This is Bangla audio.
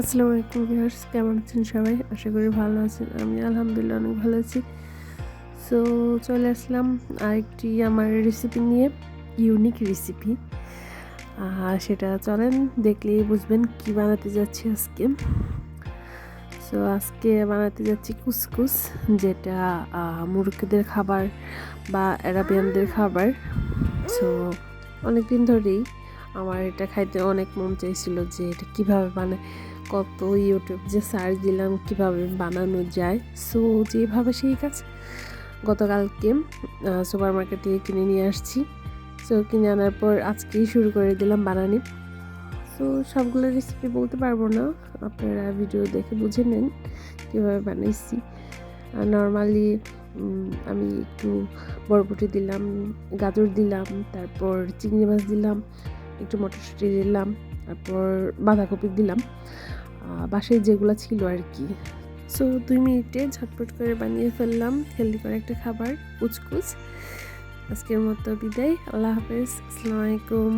আসসালামু আলাইকুম ভিউয়ার্স কেমন আছেন সবাই? আশা করি ভালো আছেন। আমি আলহামদুলিল্লাহ অনেক ভালো আছি। সো চলে আসলাম আরেকটি আমার রেসিপি নিয়ে ইউনিক রেসিপি আর সেটা চলেন দেখলেই বুঝবেন কি বানাতে যাচ্ছি আজকে। সো আজকে বানাতে যাচ্ছি কুসকুস যেটা আহ, মুরগিদের খাবার বা অ্যারাবিয়ানদের খাবার। সো অনেক দিন ধরেই আমার এটা খাইতে অনেক মন চাইছিল যে এটা কীভাবে বানায়, কত ইউটিউব যে সার্চ দিলাম কীভাবে বানানো যায়। সো যেভাবে সেই কাজ গতকালকে সুপার মার্কেট থেকে কিনে নিয়ে আসছি। সো কিনে আনার পর আজকেই শুরু করে দিলাম বানানি। সো সবগুলো রেসিপি বলতে পারব না, আপনারা ভিডিও দেখে বুঝে নেন কীভাবে বানাইছি। নর্মালি আমি একটু বরবটি দিলাম, গাজর দিলাম, তারপর চিংড়ি মাছ দিলাম একটু মটরশুঁটি দিলাম, তারপর বাঁধাকপি দিলাম। বাসায় যেগুলো ছিল আর কি সো দুই মিনিটে ঝটপট করে বানিয়ে ফেললাম হেলদি করে একটা খাবার, কুচকুচ। আজকের মতো বিদায়, আল্লাহ হাফেজ, আসসালামু আলাইকুম।